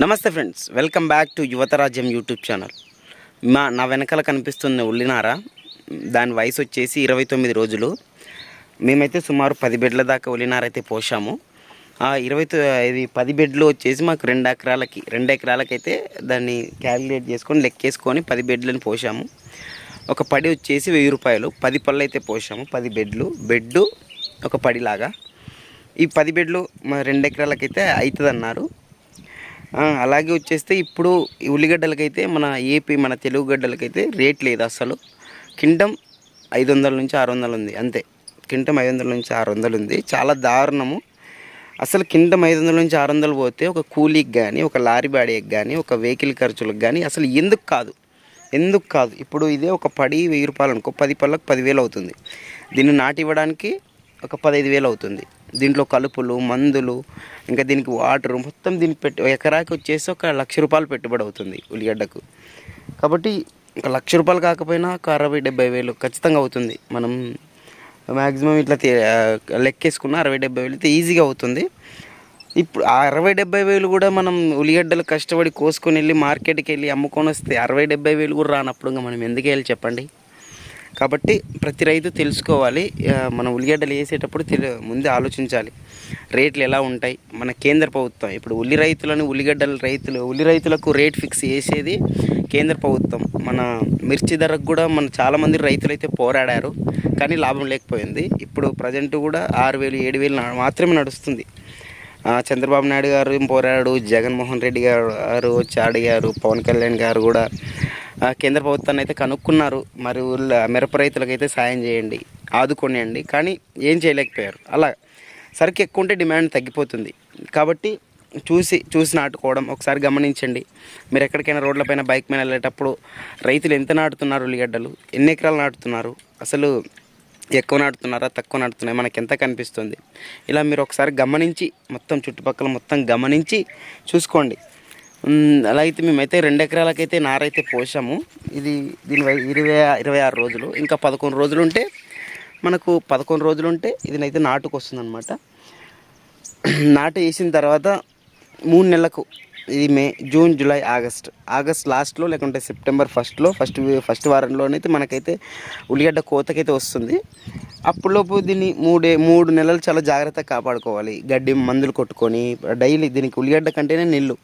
నమస్తే friends welcome back to Yuvatarajyam YouTube channel. మా నా వెనకాల కనిపిస్తున్న ఉల్లినార దాని వయసు వచ్చేసి ఇరవై తొమ్మిది రోజులు. మేమైతే సుమారు పది బెడ్ల దాకా ఉల్లినార అయితే పోసాము ఆ ఇరవై తొ- ఇది పది బెడ్లు వచ్చేసి మాకు రెండు ఎకరాలకి రెండు ఎకరాలకైతే దాన్ని క్యాలిక్యులేట్ చేసుకొని లెక్కేసుకొని పది బెడ్లను పోసాము ఒక పడి వచ్చేసి వెయ్యి రూపాయలు పది పళ్ళు అయితే పోసాము పది బెడ్లు. బెడ్డు ఒక పడిలాగా. ఈ పది బెడ్లు మా రెండు ఎకరాలకైతే అవుతుంది అన్నారు అలాగే వచ్చేస్తే ఇప్పుడు ఉల్లిగడ్డలకైతే మన ఏపీ మన తెలుగు గడ్డలకైతే రేట్ లేదు అసలు. కింటం ఐదు వందల నుంచి ఆరు వందలు ఉంది అంతే. కింటం ఐదు వందల నుంచి ఆరు వందలు ఉంది. చాలా దారుణము. అసలు కింటం ఐదు వందల నుంచి ఆరు వందలు పోతే ఒక కూలీకి కానీ ఒక లారీ బాడీకి కానీ ఒక వెహికల్ ఖర్చులకు కానీ అసలు ఎందుకు కాదు? ఎందుకు కాదు? ఇప్పుడు ఇదే ఒక పడి వెయ్యి రూపాయలు అనుకో పది పళ్ళకు పదివేలు అవుతుంది. దీన్ని నాటి ఇవ్వడానికి ఒక పదహైదు వేలు అవుతుంది. దీంట్లో కలుపులు మందులు ఇంకా దీనికి వాటర్ మొత్తం దీనికి పెట్టి ఎకరాకి వచ్చేసి ఒక లక్ష రూపాయలు పెట్టుబడి అవుతుంది ఉల్లిగడ్డకు. కాబట్టి ఒక లక్ష రూపాయలు కాకపోయినా ఒక అరవై డెబ్బై వేలు ఖచ్చితంగా అవుతుంది. మనం మ్యాక్సిమం ఇట్లా లెక్కేసుకున్న అరవై డెబ్బై వేలు అయితే ఈజీగా అవుతుంది. ఇప్పుడు ఆ అరవై డెబ్బై వేలు కూడా మనం ఉల్లిగడ్డలు కష్టపడి కోసుకొని వెళ్ళి మార్కెట్కి వెళ్ళి అమ్ముకొని వస్తే అరవై డెబ్బై వేలు కూడా రానప్పుడు ఇంకా మనం ఎందుకు వెళ్ళి చెప్పండి? కాబట్టి ప్రతి రైతు తెలుసుకోవాలి. మనం ఉల్లిగడ్డలు వేసేటప్పుడు తెలు ముందే ఆలోచించాలి. రేట్లు ఎలా ఉంటాయి? మన కేంద్ర ప్రభుత్వం ఇప్పుడు ఉల్లి రైతులను ఉల్లిగడ్డల రైతులు ఉల్లి రైతులకు రేట్ ఫిక్స్ చేసేది కేంద్ర ప్రభుత్వం. మన మిర్చి ధరకు కూడా మన చాలామంది రైతులు అయితే పోరాడారు కానీ లాభం లేకపోయింది. ఇప్పుడు ప్రజెంట్ కూడా ఆరు వేలు ఏడు వేలు మాత్రమే నడుస్తుంది. చంద్రబాబు నాయుడు గారు పోరాడు జగన్మోహన్ రెడ్డి గారు గారు వచ్చి అడిగారు పవన్ కళ్యాణ్ గారు కూడా కేంద్ర ప్రభుత్వాన్ని అయితే కనుక్కున్నారు. మరి ఊళ్ళ మిరప రైతులకైతే సాయం చేయండి ఆదుకోనియండి కానీ ఏం చేయలేకపోయారు. అలా సరికి ఎక్కువ ఉంటే డిమాండ్ తగ్గిపోతుంది. కాబట్టి చూసి చూసి నాటుకోవడం ఒకసారి గమనించండి. మీరు ఎక్కడికైనా రోడ్లపైన బైక్ మీద వెళ్ళేటప్పుడు రైతులు ఎంత నాటుతున్నారు ఉల్లిగడ్డలు? ఎన్ని ఎకరాలు నాటుతున్నారు? అసలు ఎక్కువ నాటుతున్నారా తక్కువ నాటుతున్నాయి? మనకి ఎంత కనిపిస్తుంది? ఇలా మీరు ఒకసారి గమనించి మొత్తం చుట్టుపక్కల మొత్తం గమనించి చూసుకోండి. అలా అయితే మేమైతే రెండు ఎకరాలకైతే నారైతే పోసాము. ఇది దీని వై- ఇరవై ఇరవై ఆరు రోజులు. ఇంకా పదకొండు రోజులు ఉంటే మనకు పదకొండు రోజులు ఉంటే ఇదినైతే నాటుకు వస్తుంది అనమాట నాటు వేసిన తర్వాత మూడు నెలలకు ఇది May June July August. August లాస్ట్లో లేకుంటే సెప్టెంబర్ ఫస్ట్లో ఫస్ట్ ఫస్ట్ వారంలోనైతే మనకైతే ఉల్లిగడ్డ కోతకైతే వస్తుంది. అప్పుడులోపు దీన్ని మూడే మూడు నెలలు చాలా జాగ్రత్తగా కాపాడుకోవాలి. గడ్డి మందులు కొట్టుకొని డైలీ దీనికి ఉల్లిగడ్డ కంటేనే నీళ్ళు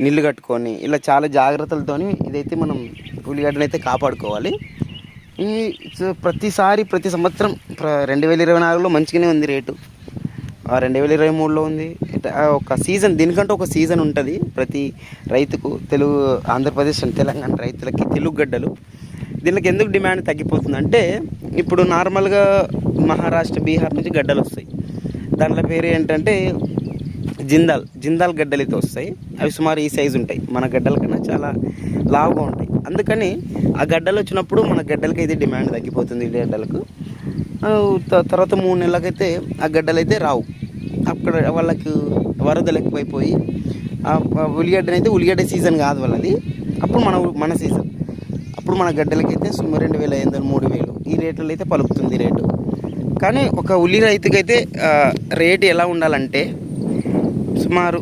నీళ్ళు కట్టుకొని ఇలా చాలా జాగ్రత్తలతోని ఇదైతే మనం ఉల్లిగడ్డను అయితే కాపాడుకోవాలి. ఈ ప్రతిసారి ప్రతి సంవత్సరం ప్ర- రెండు వేల ఇరవై నాలుగులో మంచిగానే ఉంది రేటు. రెండు వేల ఇరవై మూడులో ఉంది. ఒక సీజన్ దీనికంటే ఒక సీజన్ ఉంటుంది ప్రతి రైతుకు. తెలుగు ఆంధ్రప్రదేశ్ అండ్ తెలంగాణ రైతులకి తెలుగు గడ్డలు. దీనికి ఎందుకు డిమాండ్ తగ్గిపోతుంది అంటే ఇప్పుడు నార్మల్గా మహారాష్ట్ర బీహార్ నుంచి గడ్డలు వస్తాయి. దాంట్లో పేరు ఏంటంటే జిందాల్ జిందాల్ గడ్డలు అయితే వస్తాయి. అవి సుమారు ఈ సైజు ఉంటాయి. మన గడ్డల కన్నా చాలా లావుగా ఉంటాయి. అందుకని ఆ గడ్డలు వచ్చినప్పుడు మన గడ్డలకి అయితే డిమాండ్ తగ్గిపోతుంది. ఈ గడ్డలకు. త- తర్వాత మూడు నెలలకైతే ఆ గడ్డలు అయితే రావు. అక్కడ వాళ్ళకు వరదలు ఎక్కువైపోయి ఆ అయితే ఉల్లిగడ్డ సీజన్ కాదు వాళ్ళది. అప్పుడు మన మన సీజన్. అప్పుడు మన గడ్డలకైతే సుమారు రెండు వేల ఐదు వందలు మూడు వేలు. ఈ రేట్లలో అయితే పలుకుతుంది రేటు. కానీ ఒక ఉల్లి రైతుకైతే రేటు ఎలా ఉండాలంటే సుమారు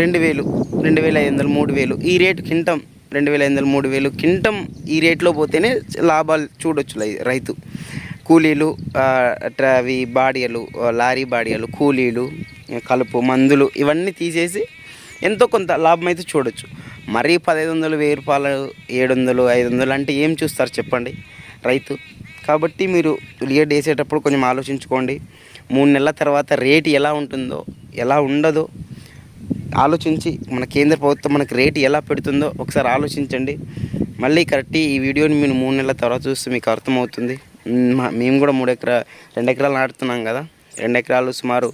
రెండు వేలు రెండు వేల ఐదు వందలు మూడు వేలు. ఈ రేటు కింటం రెండు వేల ఐదు వందలు మూడు వేలు. కింటం ఈ రేట్లో పోతేనే లాభాలు చూడొచ్చు రైతు. కూలీలు అవి బాడియలు లారీ బాడియలు కూలీలు కలుపు మందులు ఇవన్నీ తీసేసి ఎంతో కొంత లాభం అయితే చూడొచ్చు. మరీ పదహైదు వందలు వెయ్యి రూపాయలు ఏడు వందలు ఐదు వందలు అంటే ఏం చూస్తారు చెప్పండి రైతు. కాబట్టి మీరు ఉల్లిగడ్డ వేసేటప్పుడు కొంచెం ఆలోచించుకోండి. మూడు నెలల తర్వాత రేటు ఎలా ఉంటుందో ఎలా ఉండదో ఆలోచించి మన కేంద్ర ప్రభుత్వం మనకు రేటు ఎలా పెడుతుందో ఒకసారి ఆలోచించండి. మళ్ళీ కరెక్ట్ ఈ వీడియోని మీరు మూడు నెలల తర్వాత చూస్తే మీకు అర్థమవుతుంది. మేము కూడా మూడు ఎకరా రెండు ఎకరాలు నాటుతున్నాం కదా. రెండు ఎకరాలు సుమారు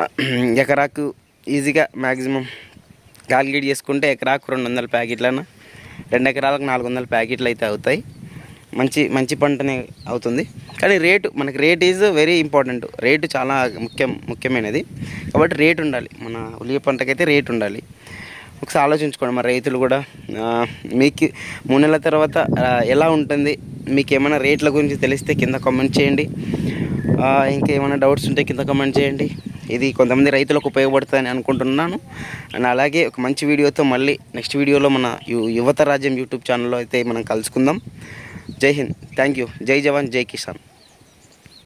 ఎకరాకు ఈజీగా మ్యాక్సిమం క్యాలిక్యులేట్ చేసుకుంటే ఎకరాకు రెండు వందల ప్యాకెట్లన రెండు ఎకరాలకు నాలుగు వందల ప్యాకెట్లు అయితే అవుతాయి. మంచి మంచి పంటనే అవుతుంది. కానీ రేటు మనకి rate is very important. Rate చాలా ముఖ్యం ముఖ్యమైనది. కాబట్టి రేట్ ఉండాలి. మన ఉల్లి పంటకైతే రేట్ ఉండాలి. ఒకసారి ఆలోచించుకోండి. మరి రైతులు కూడా మీకు మూడు నెలల తర్వాత ఎలా ఉంటుంది? మీకు ఏమైనా రేట్ల గురించి తెలిస్తే కింద కామెంట్ చేయండి. ఇంకేమైనా ఇంకా ఏమైనా డౌట్స్ ఉంటే కింద కామెంట్ చేయండి. ఇది కొంతమంది రైతులకు ఉపయోగపడుతుందని అనుకుంటున్నాను. అండ్ అలాగే ఒక మంచి వీడియోతో మళ్ళీ నెక్స్ట్ వీడియోలో మన యు- యువత రాజ్యం యూట్యూబ్ ఛానల్లో అయితే మనం కలుసుకుందాం. జై హింద్. థ్యాంక్ యూ జై జవాన్ జై కిసాన్.